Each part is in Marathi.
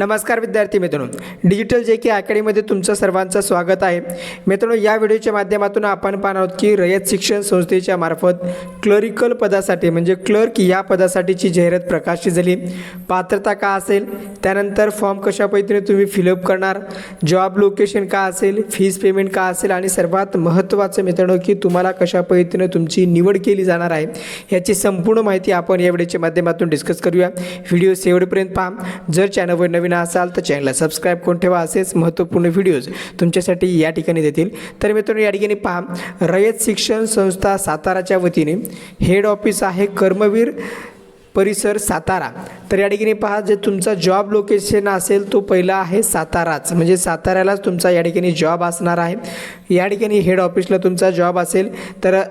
नमस्कार विद्यार्थी मित्रांनो. डिजिटल जे के अकॅडमीमध्ये तुमचं सर्वांचं स्वागत आहे. मित्रांनो या व्हिडिओच्या माध्यमातून आपण पाहणार आहोत की रयत शिक्षण संस्थेच्या मार्फत क्लरिकल पदासाठी म्हणजे क्लर्क या पदासाठीची जाहिरात प्रकाशित झाली. पात्रता का असेल? त्यानंतर फॉर्म कशा पद्धतीने तुम्ही फिलअप करणार? जॉब लोकेशन का असेल? फीज पेमेंट का असेल? आणि सर्वात महत्त्वाचं मित्रांनो की तुम्हाला कशा पद्धतीने तुमची निवड केली जाणार आहे याची संपूर्ण माहिती आपण या व्हिडिओच्या माध्यमातून डिस्कस करूया. व्हिडिओ शेवटपर्यंत पहा. जर चॅनलवर नवीन असाल तर चॅनलला सबस्क्राईब करून ठेवा. असेच महत्त्वपूर्ण व्हिडिओज तुमच्यासाठी या ठिकाणी देतील. तर मित्रांनो या ठिकाणी पहा. रयत शिक्षण संस्था साताराच्या वतीने हेड ऑफिस आहे कर्मवीर परिसर सातारा. तर या ठिकाणी पहा जे तुमचा जॉब लोकेशन असेल तो पहिला आहे साताराच. म्हणजे साताऱ्यालाच तुमचा या ठिकाणी जॉब असणार आहे. या ठिकाणी हेड ऑफिसला तुमचा जॉब असेल. तर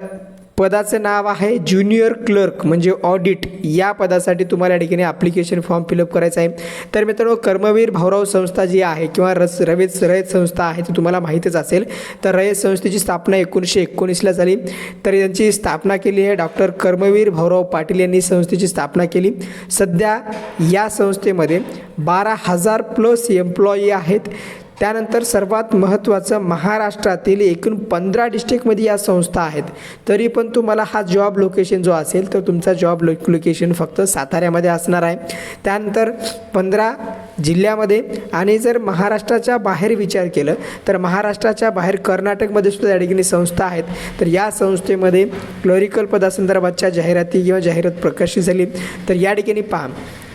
पदाचं नाव आहे ज्युनियर क्लर्क म्हणजे ऑडिट या पदासाठी तुम्हाला या ठिकाणी ॲप्लिकेशन फॉर्म फिलअप करायचं आहे. तर मित्रांनो कर्मवीर भाऊराव संस्था जी आहे किंवा रस रवेत रयत संस्था आहे ती तुम्हाला माहीतच असेल. तर रयत संस्थेची स्थापना एकोणीसशे एकोणीसला झाली. तर यांची स्थापना केली आहे डॉक्टर कर्मवीर भाऊराव पाटील यांनी संस्थेची स्थापना केली. सध्या या संस्थेमध्ये बारा हजार प्लस एम्प्लॉई आहेत. त्यानंतर सर्वात महत्त्वाचं महाराष्ट्रातील एकूण पंधरा डिस्ट्रिक्टमध्ये या संस्था आहेत. तरी पण तुम्हाला हा जॉब लोकेशन जो असेल तर तुमचा जॉब लो लोकेशन फक्त साताऱ्यामध्ये असणार आहे. त्यानंतर पंधरा जिल्ह्यामध्ये आणि जर महाराष्ट्राच्या बाहेर विचार केलं तर महाराष्ट्राच्या बाहेर कर्नाटकमध्ये सुद्धा या ठिकाणी संस्था आहेत. तर या संस्थेमध्ये क्लोरिकल पदासंदर्भातच्या जाहिराती किंवा जाहिरात प्रकाशित झाली. तर या ठिकाणी पहा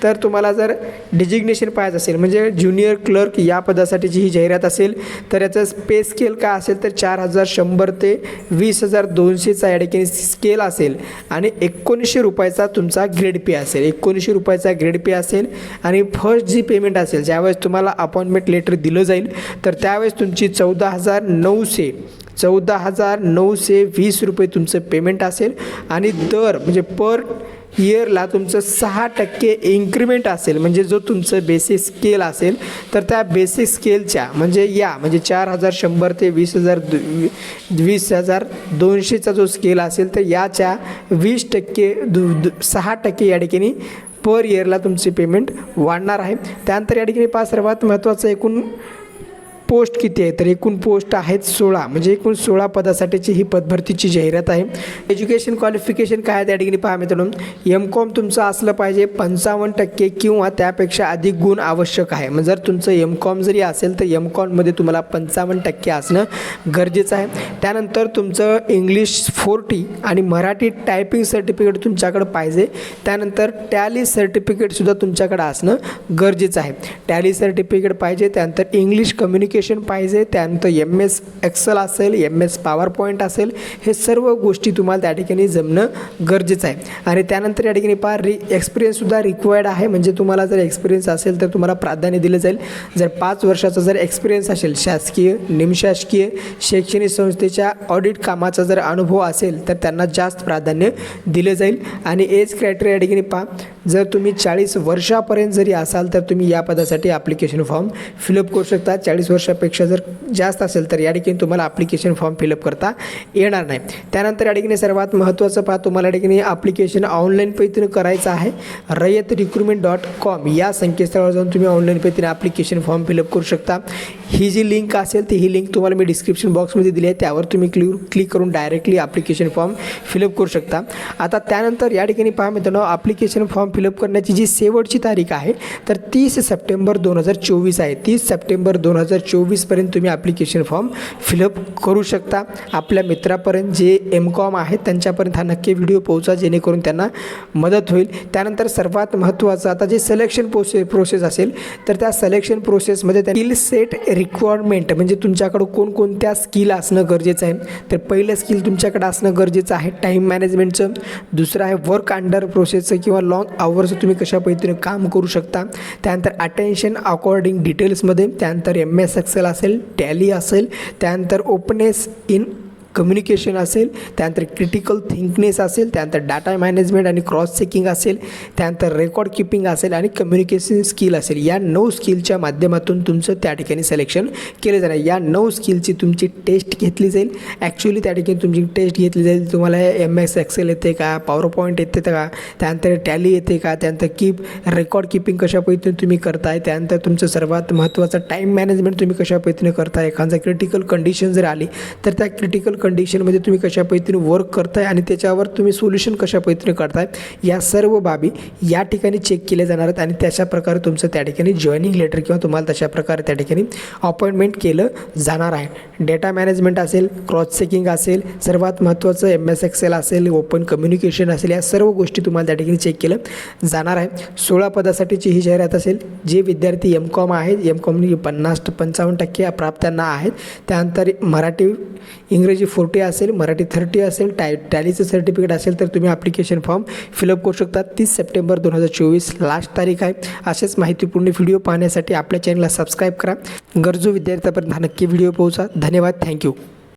तर तुम्हाला जर डिजिग्नेशन पाहायचं असेल म्हणजे ज्युनियर क्लर्क या पदासाठीची ही जाहिरात असेल तर याचं पे स्केल काय असेल तर चार हजार शंभर ते वीस हजार दोनशेचा या ठिकाणी स्केल असेल. आणि एकोणीसशे रुपयाचा तुमचा ग्रेड पे असेल. एकोणीसशे रुपयाचा ग्रेड पे असेल आणि फर्स्ट जी पेमेंट असेल ज्यावेळेस तुम्हाला अपॉइंटमेंट लेटर दिलं जाईल तर त्यावेळेस तुमची चौदा हजार नऊशे चौदा हजार नऊशे वीस रुपये तुमचं पेमेंट असेल. आणि दर म्हणजे पर इयरला तुमचं सहा टक्के इन्क्रीमेंट असेल म्हणजे जो तुमचं बेसिक स्केल असेल तर त्या बेसिक स्केलच्या म्हणजे या म्हणजे चार हजार शंभर ते वीस हजार दु वीस हजार दोनशेचा जो स्केल असेल तर याच्या वीस टक्के दु दु सहा टक्के या ठिकाणी पर इयरला तुमची पेमेंट वाढणार आहे. त्यानंतर या ठिकाणी पाच सर्वात महत्त्वाचं एकूण पोस्ट किती आहे? तर एकूण पोस्ट आहेत सोळा. म्हणजे एकूण सोळा पदासाठीची ही पदभरतीची जाहिरात आहे. एज्युकेशन क्वालिफिकेशन काय आहे त्या ठिकाणी पहा मित्रांनो. एम कॉम तुमचं असलं पाहिजे. पंचावन्न टक्के किंवा त्यापेक्षा अधिक गुण आवश्यक आहे. मग जर तुमचं एम कॉम जरी असेल तर एम कॉममध्ये तुम्हाला पंचावन्न टक्के असणं गरजेचं आहे. त्यानंतर तुमचं इंग्लिश फोर्टी आणि मराठी टायपिंग सर्टिफिकेट तुमच्याकडं पाहिजे. त्यानंतर टॅली सर्टिफिकेटसुद्धा तुमच्याकडं असणं गरजेचं आहे. टॅली सर्टिफिकेट पाहिजे. त्यानंतर इंग्लिश क्वालिफिकेशन पाहिजे त्यानंतर एम एस एक्सेल असेल एम एस पॉवर पॉईंट असेल हे सर्व गोष्टी तुम्हाला त्या ठिकाणी जमणं गरजेचं आहे. आणि त्यानंतर या ठिकाणी पहा रि एक्सपिरियन्ससुद्धा रिक्वायर्ड आहे. म्हणजे तुम्हाला जर एक्सपिरियन्स असेल तर तुम्हाला प्राधान्य दिलं जाईल. जर पाच वर्षाचा जर एक्सपिरियन्स असेल शासकीय निमशासकीय शैक्षणिक संस्थेच्या ऑडिट कामाचा जर अनुभव असेल तर त्यांना जास्त प्राधान्य दिलं जाईल. आणि एज क्रायटेरिया या ठिकाणी पहा जर तुम्ही चाळीस वर्षापर्यंत जरी असाल तर तुम्ही या पदासाठी ॲप्लिकेशन फॉर्म फिलअप करू शकता. चाळीस वर्षापेक्षा जर जास्त असेल तर या ठिकाणी तुम्हाला ॲप्लिकेशन फॉर्म फिलअप करता येणार नाही. त्यानंतर या ठिकाणी सर्वात महत्त्वाचं पहा तुम्हाला या ठिकाणी ॲप्लिकेशन ऑनलाईन पद्धतीनं करायचं आहे. रयत रिक्रुटमेंट डॉट कॉम या संकेतस्थळावर जाऊन तुम्ही ऑनलाईन पद्धतीने ॲप्लिकेशन फॉर्म फिलअप करू शकता. ही जी लिंक असेल ती ही लिंक तुम्हाला मी डिस्क्रिप्शन बॉक्समध्ये दिली आहे. त्यावर तुम्ही क्लि क्लिक करून डायरेक्टली ॲप्लिकेशन फॉर्म फिलअप करू शकता. आता त्यानंतर या ठिकाणी पहा मित्रांनो ॲप्लिकेशन फॉर्म फिलअप करण्याची जी शेवटची तारीख आहे तर तीस सप्टेंबर दोन हजार चोवीस आहे. तीस सप्टेंबर दोन हजार चोवीसपर्यंत तुम्ही ॲप्लिकेशन फॉर्म फिलअप करू शकता. आपल्या मित्रापर्यंत जे एम कॉम आहेत त्यांच्यापर्यंत हा नक्की व्हिडिओ पोहोचा जेणेकरून त्यांना मदत होईल. त्यानंतर सर्वात महत्त्वाचं आता जे सिलेक्शन प्रोसे प्रोसेस असेल तर त्या सिलेक्शन प्रोसेसमध्ये त्या स्किल सेट रिक्वायरमेंट म्हणजे तुमच्याकडं कोणकोणत्या स्किल असणं गरजेचं आहे. तर पहिलं स्किल तुमच्याकडं असणं गरजेचं आहे टाईम मॅनेजमेंटचं दुसरं आहे वर्क अंडर प्रोसेसचं किंवा लॉन्ग आवर्स तुम्ही कशा पद्धतीने काम करू शकता? त्यानंतर अटेन्शन अकॉर्डिंग डिटेल्समध्ये त्यानंतर एम एस एक्सेल असेल टॅली असेल त्यानंतर ओपनेस इन कम्युनिकेशन असेल त्यानंतर क्रिटिकल थिंकनेस असेल त्यानंतर डाटा मॅनेजमेंट आणि क्रॉस चेकिंग असेल त्यानंतर रेकॉर्ड किपिंग असेल आणि कम्युनिकेशन स्किल असेल. या नऊ स्किलच्या माध्यमातून तुमचं त्या ठिकाणी सिलेक्शन केलं जाणार. या नऊ स्किलची तुमची टेस्ट घेतली जाईल. ॲक्च्युली त्या ठिकाणी तुमची टेस्ट घेतली जाईल. तुम्हाला एम एस एक्सेल येते का? पॉवर पॉईंट येते का? त्यानंतर टॅली येते का? त्यानंतर कीप रेकॉर्ड किपिंग कशा पद्धतीने तुम्ही करताय? त्यानंतर तुमचं सर्वात महत्त्वाचं टाईम मॅनेजमेंट तुम्ही कशा पद्धतीने करताय? एखादा क्रिटिकल कंडिशन जर आली तर त्या क्रिटिकल कंडिशनमध्ये तुम्ही कशा पद्धतीने वर्क करताय आणि त्याच्यावर तुम्ही सोल्युशन कशा पद्धतीने करताय या सर्व बाबी या ठिकाणी चेक केल्या जाणार आहेत आणि त्याच्या प्रकारे तुमचं त्या ठिकाणी जॉईनिंग लेटर किंवा तुम्हाला तशा प्रकारे त्या ठिकाणी अपॉइंटमेंट केलं जाणार आहे. डेटा मॅनेजमेंट असेल क्रॉस चेकिंग असेल सर्वात महत्त्वाचं एम एस एक्सेल असेल ओपन कम्युनिकेशन असेल या सर्व गोष्टी तुम्हाला त्या ठिकाणी चेक केलं जाणार आहे. सोळा पदासाठीची ही जाहिरात असेल जे विद्यार्थी एम कॉम आहेत एम कॉम पन्नास पंचावन्न टक्के प्राप्तांना आहेत. त्यानंतर मराठी इंग्रजी फोर्टी असेल मराठी थर्टी असेल टाय टॅलीचं सर्टिफिकेट असेल तर तुम्ही ॲप्लिकेशन फॉर्म फिलअप करू शकता. तीस सप्टेंबर दोन हजार चोवीस लास्ट तारीख आहे. असेच माहितीपूर्ण व्हिडिओ पाहण्यासाठी आपल्या चॅनलला सबस्क्राईब करा. गरजू विद्यार्थ्यापर्यंत हा नक्की व्हिडिओ पोहोचा. धन्यवाद. थँक्यू